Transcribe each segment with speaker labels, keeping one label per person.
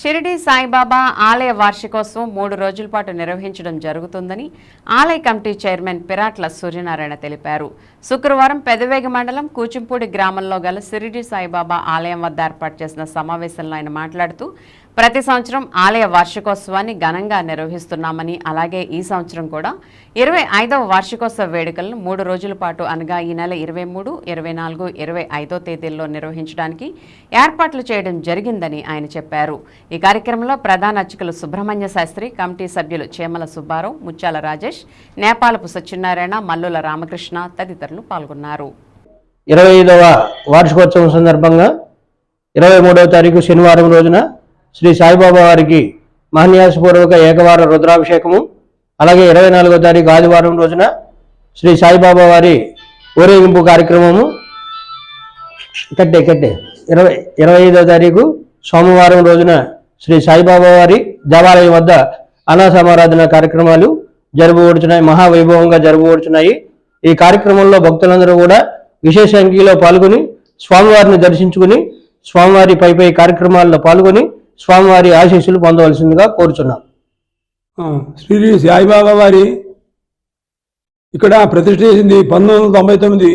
Speaker 1: షిరిడి సాయిబాబా ఆలయ వార్షికోత్సవం మూడు రోజుల పాటు నిర్వహించడం జరుగుతుందని ఆలయ కమిటీ చైర్మన్ పిరాట్ల సూర్యనారాయణ తెలిపారు. శుక్రవారం పెదవేగ మండలం కూచింపూడి గ్రామంలో గల షిరిడి సాయిబాబా ఆలయం వద్ద ఏర్పాటు చేసిన సమావేశంలో ఆయన మాట్లాడుతూ ప్రతి సంవత్సరం ఆలయ వార్షికోత్సవాన్ని ఘనంగా నిర్వహిస్తున్నామని అలాగే ఈ సంవత్సరం కూడా ఇరవై ఐదవ వార్షికోత్సవ వేడుకలను మూడు రోజుల పాటు అనగా ఈ నెల ఇరవై మూడు ఇరవై నాలుగు ఇరవై ఐదో తేదీల్లో నిర్వహించడానికి ఏర్పాట్లు చేయడం జరిగిందని ఆయన చెప్పారు. ఈ కార్యక్రమంలో ప్రధాన అర్చకులు సుబ్రహ్మణ్య శాస్త్రి కమిటీ సభ్యులు చేమల సుబ్బారావు ముత్యాల రాజేష్ నేపాలపు సత్యనారాయణ మల్లుల రామకృష్ణ తదితరులు పాల్గొన్నారు.
Speaker 2: ఇరవై ఐదవ వార్షికోత్సవం సందర్భంగా ఇరవై మూడవ తారీఖు శనివారం రోజున శ్రీ సాయిబాబా వారికి మహన్యాసపూర్వక ఏకవార రుద్రాభిషేకము. అలాగే ఇరవై నాలుగో తారీఖు ఆదివారం రోజున శ్రీ సాయిబాబా వారి ఊరేగింపు కార్యక్రమము. కట్టే కట్టే. ఇరవై ఇరవై ఐదో తారీఖు సోమవారం రోజున శ్రీ సాయిబాబా వారి దేవాలయం వద్ద అనాసమారాధన కార్యక్రమాలు జరగబడుతున్నాయి మహావైభవంగా జరగబడుతున్నాయి ఈ కార్యక్రమంలో భక్తులందరూ కూడా విశేష సంఖ్యలో పాల్గొని స్వామివారిని దర్శించుకుని స్వామివారి పై పై కార్యక్రమాల్లో పాల్గొని స్వామివారి ఆశీస్సులు పొందవలసిందిగా కోరుచున్నాం.
Speaker 3: శ్రీ సాయిబాబా వారి ఇక్కడ ప్రతిష్ఠ చేసింది పంతొమ్మిది వందల తొంభై తొమ్మిది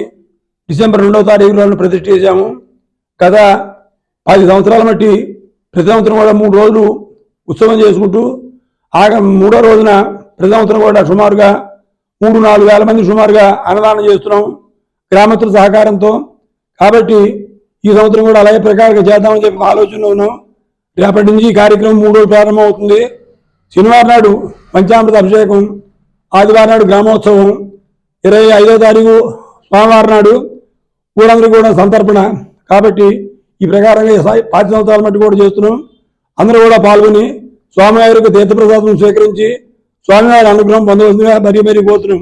Speaker 3: డిసెంబర్ రెండవ తారీఖు రోజున ప్రతిష్ఠ చేశాము. గత పది సంవత్సరాల మట్టి ప్రతి సంవత్సరం కూడా మూడు రోజులు ఉత్సవం చేసుకుంటూ ఆగ మూడో రోజున ప్రతి సంవత్సరం కూడా సుమారుగా మూడు నాలుగు వేల మంది సుమారుగా అన్నదానం చేస్తున్నాం గ్రామస్తుల సహకారంతో. కాబట్టి ఈ సంవత్సరం కూడా అలాగే ప్రకారంగా చేద్దామని చెప్పి ఆలోచనలో ఉన్నాం. రేపటి నుంచి ఈ కార్యక్రమం మూడో ప్రారంభమవుతుంది. శనివారం నాడు పంచామృత అభిషేకం ఆదివారం నాడు గ్రామోత్సవం ఇరవై ఐదో తారీఖు సోమవారం నాడు ఊరందరికీ కూడా సంతర్పణ. కాబట్టి ఈ ప్రకారంగా పాతి సంవత్సరాల మట్టి కూడా చేస్తున్నాం. అందరూ కూడా పాల్గొని స్వామివారికి తీర్థప్రసాదం స్వీకరించి స్వామివారి అనుగ్రహం పొందవలసిందిగా మరీ మరీ కోరుతున్నాం.